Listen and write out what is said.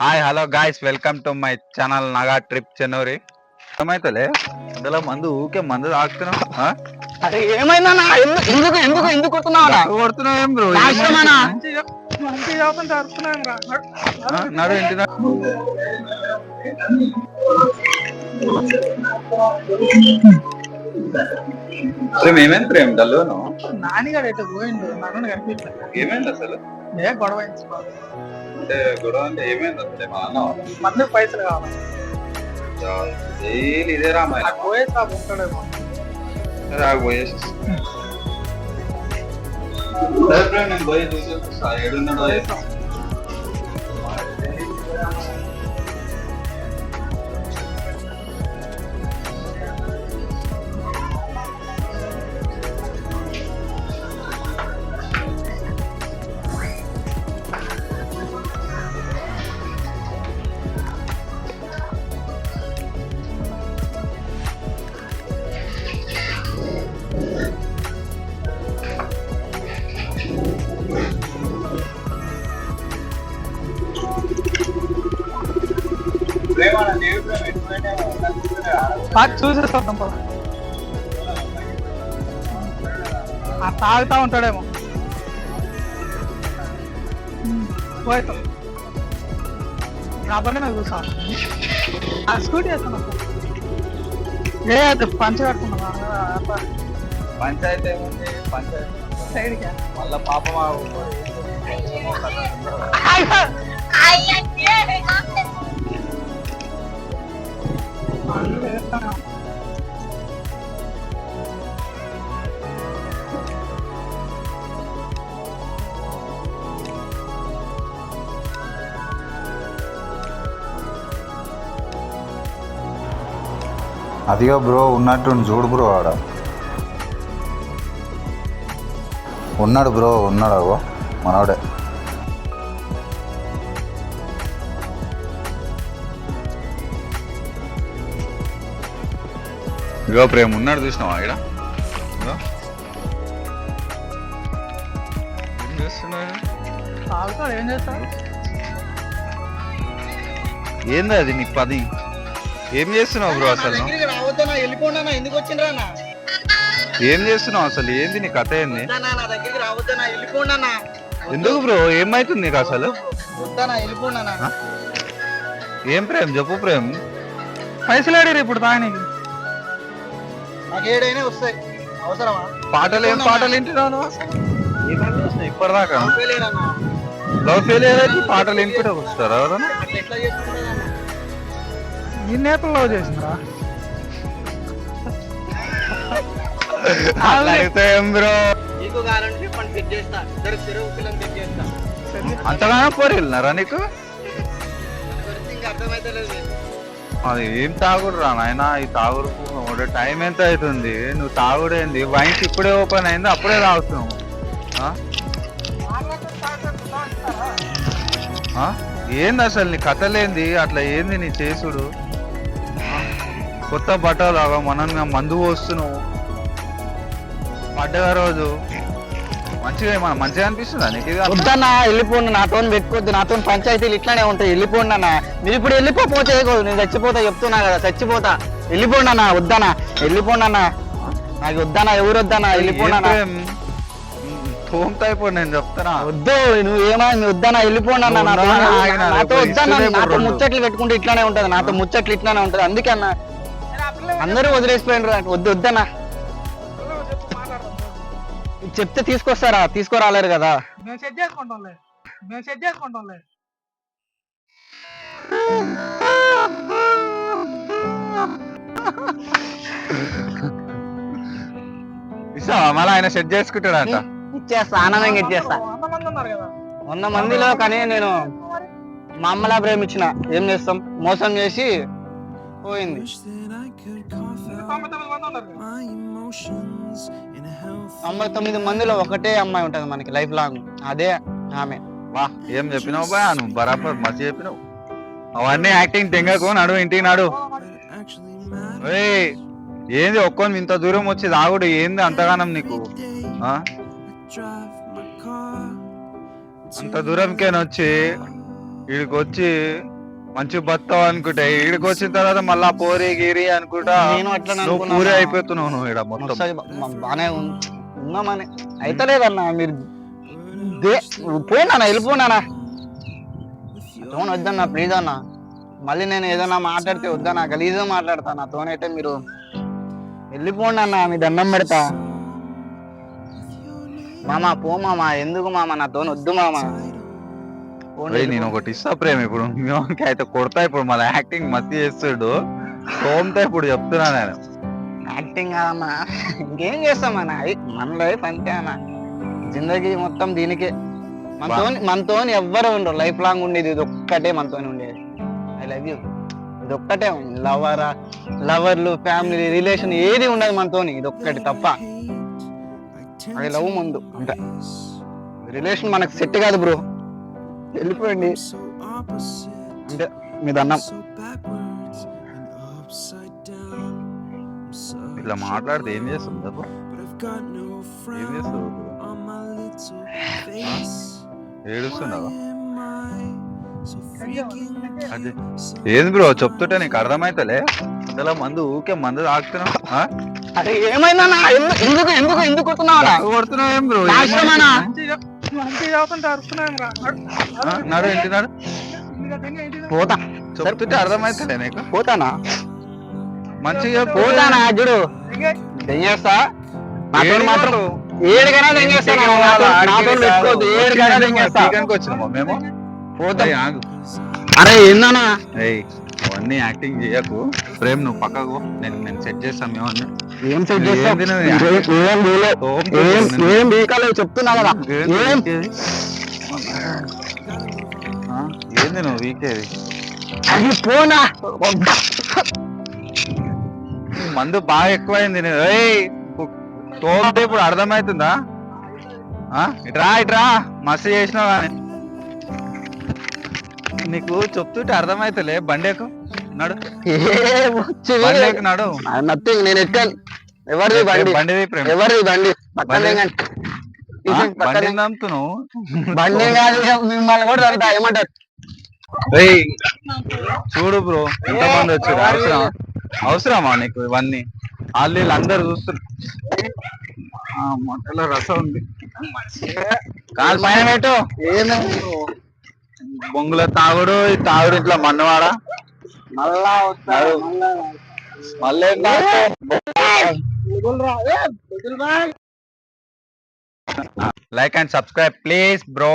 Hi hello guys welcome to my channel Naga trip చెన్నూరి అర్థమైతలే అందులో మందు ఊకే మందు తాగుతున్నావు? అరే ఏమైనా ఎందుకు ఎందుకు ఎందుకు కొడుతున్నావు ఏం బ్రో? నడు ఇంటి ఏమైంది ప్రేమ్? అయితే పోయిండు నన్ను కనిపించలేదు. ఏమైంది అసలు? ఏ గొడవ అంటే గొడవ అంటే ఏమైంది అసలు మా అన్న మంది పైసలు కావాలి. డైలీ ఇదే రామాయణ పోయేసి నాకు ఉంటాడేమో సరే ఆగు పోయేసి. నేను పోయి చూసి ఏడున్నాడో బాగా చూసేస్తాం పద తాగుతా ఉంటాడేమో. పోతాం రాబోనే నాకు చూసాం ఆ స్కూటీ వేస్తాను ఏ అయితే పంచ కట్టుకున్నా పంచాయతీ ఏముంది? పంచాయతీ. సైడ్కి. మళ్ళీ పాపం అదిగో బ్రో ఉన్నట్టు చూడు బ్రో ఆడ. ఉన్నాడు బ్రో ఉన్నాడు అవో మనోడే. ఇగో ప్రేమ ఉన్నాడు చూసినావా ఇక్కడ ఏంది అది నీ పది? ఏం చేస్తున్నావు బ్రో అసలు? వెళ్ళిపోండి ఎందుకు ఏం చేస్తున్నావు అసలు? ఏంది నీ కథ ఏంది? ఎందుకు బ్రో? ఏమైతుంది నీకు అసలు? ఏం ప్రేమ్? చెప్పు ప్రేమ్. పైసలు ఆడారు ఇప్పుడు తాగనీకి వస్తాయి. పాటలు ఏం పాటలు వింటున్నావు ఇప్పటిదాకా. లవ్ ఫెయిలియర్ అయితే పాటలు వింటుంటే వస్తారు ఎవరన్నా? అట్లా లవ్ చేసిందా అయితే ఏం బ్రో అంతగానో పోరు వెళ్ళినారా నీకు. అది ఏం తాగుడు రా నాయన ఈ తాగుడు పూర్వం టైం ఎంత అవుతుంది? నువ్వు తాగుడేంది వైన్స్ ఇప్పుడే ఓపెన్ అయింది అప్పుడే తాగుతున్నావు. ఏంది అసలు నీ కథలేంది? అట్లా ఏంది నీ చేసుడు? కొత్త బట్టలాగా మనం మందు పోస్తున్నాం. పడ్డ రోజు మంచిగా మన మంచిగా అనిపిస్తుంది నీకు వద్దన్నా వెళ్ళిపోండి నాతో పెట్టుకోవద్దు నాతో పంచాయతీలు ఇట్లానే ఉంటాయి వెళ్ళిపోండి అన్న. మీరు ఇప్పుడు వెళ్ళిపోతే నేను చచ్చిపోతా చెప్తున్నా కదా చచ్చిపోతా. వెళ్ళిపోండి అన్న వద్దనా వెళ్ళిపోండి అన్న. నాకు వద్దనా ఎవరు వద్దనా వెళ్ళిపోండి అయిపోయి నేను చెప్తానా? వద్దు నువ్వు ఏమైనా వద్దనా వెళ్ళిపోండి అన్న నాతో వద్దా నాతో ముచ్చట్లు పెట్టుకుంటే ఇట్లానే ఉంటుంది నాతో ముచ్చట్లు ఇట్లానే ఉంటుంది అందుకే అన్న. అందరూ వదిలేసిపోయినరు వద్దు వద్దనా చెప్తే తీసుకొస్తారా? తీసుకురాలేరు కదా. ఆయన సెట్ చేసుకుంటాడు ఇచ్చేస్తా ఆనందంగా ఇచ్చేస్తా. వంద వంద మందిలో కానీ నేను మా అమ్మలా ప్రేమించిన. ఏం చేస్తాం? మోసం చేసి పోయింది. తొంభై తొమ్మిది మందిలో ఒకటే అమ్మాయి ఉంటుంది మనకి లైఫ్ లాంగ్ అదే ఆమె. వా. ఏం చెప్పినావు బా? నువ్వు బరాబర్ మంచి చెప్పినావు. అవన్నీ యాక్టింగ్ తెంగకు నడు ఇంటికి నాడు. ఏంది ఒక్కొని ఇంత దూరం వచ్చి దాగుడు ఏంది అంతగానం నీకు? అంత దూరంకేనొచ్చి వీడికి వచ్చి మంచి బతావు అనుకుంటే. ఈడికి వచ్చిన తర్వాత మళ్ళా పోరి గిరి అనుకుంటా. నేను నువ్వు అనుకున్నా పూరి. అయిపోతున్నావు నువ్వు ఈడ మొత్తం. బానే ఉన్నామని. అయితలేదన్నా మీరు దే పోయినా వెళ్ళిపోయినా తోన వద్దన్నా ప్లీజ్ అన్న. మళ్ళీ నేను ఏదైనా మాట్లాడితే వద్దన్నా గలీజ్గా మాట్లాడతా. నాతోనైతే మీరు వెళ్ళిపోండి అన్న మీ దండం పెడతా. మామ పో మామ ఎందుకు మామ నాతో వద్దు మామ. నేను ఒకటి ఇస్తా ప్రేమ ఇప్పుడు. అయితే కొడతా ఇప్పుడు మళ్ళీ యాక్టింగ్ మస్తు చేస్తాడు. సోమతో ఇప్పుడు చెప్తున్నా నేను. యాక్టింగ్ కాదమ్మా. ఇంకేం చేస్తామన్నా మన లైఫ్ అంతే అన్న. జిందగీ మొత్తం దీనికే. మనతో మనతో ఎవ్వరు ఉండరు. లైఫ్ లాంగ్ ఉండేది ఇది ఒక్కటే మనతో ఉండేది. ఐ లవ్ యూ ఇది ఒక్కటే లవర్ లవర్లు ఫ్యామిలీ రిలేషన్ ఏది ఉండదు మనతోని. ఇది ఒక్కటి తప్ప అది లవ్ ముందు. అంతే రిలేషన్ మనకు సెట్ కాదు బ్రో. వెళ్ళిపోయండి. అంటే మీ దండం ఇట్లా మాట్లాడితే ఏం చేస్తుంది ఏం ఏడుస్తున్నావా? అది ఏంది బ్రో చెప్తుంటే నీకు అర్థమైతలే? అసలు మందు ఊకే మందు తాగుతున్నావు? అరే ఏమైందన్నా? ఎందుకు ఎందుకు ఎందుకు ఎందుకు కొడుతున్నావు అన్నా? కొడుతున్నావు ఏం బ్రో మంచిగా చదువుతుంటే అరుస్తున్నాం రా ఆ? నడు ఇంటి నడు? పోతా. చెప్తుంటే అర్థమైతలే నీకు. పోతానా? మంచిగా. పోతానా చూడు. దెంగేస్తా నాతో మాత్రం? ఏడికైనా దెంగేస్తాను? నాతో పెట్టుకోవద్దు. వచ్చిన దెంగేస్తా మేము? పోతా. అరే ఏందన్నా? ఏయ్. అవన్నీ యాక్టింగ్ చేయకు. ప్రేమ్ నువ్వు పక్కకు నేను నేను సెట్ చేస్తాను మేము ఏం సెట్ చెప్తున్నా కదా. ఏంది ఏం నువ్వు వీకేది? అది పోనా? మందు బాగా ఎక్కువైంది తోమితే ఇప్పుడు అర్థమవుతుందా? ఇట్రా ఇట్రా. మస్తు చేసినావు కానీ. నీకు చెప్తుంటే అర్థమైతలే బండి ఎక్కు నడు. నడు. నథింగ్ నేను ఎక్కాను. ఎవరిది బండి? బండి ప్రేమ. ఎవరిది బండి? పక్కన బండి. దిగండి. ఆ? దిగండి, పక్కన బండి దిగండి. నమ్ముతున్నావు బండి కాదు మిమ్మల్ని కూడా తరుగుతా ఏమంటారు? చూడు బ్రో ఎంతమంది వచ్చారు అవసరం. అవసరమా నీకు ఇవన్నీ? వాళ్ళు అందరు చూస్తున్నారు. మొట్టలో రసం ఉంది. కాలు పైన పెట్టు. బొంగుల తాగుడు తాగుడు ఇట్లా మన్నవాడా? మళ్ళా మళ్ళీ? Like and subscribe please bro.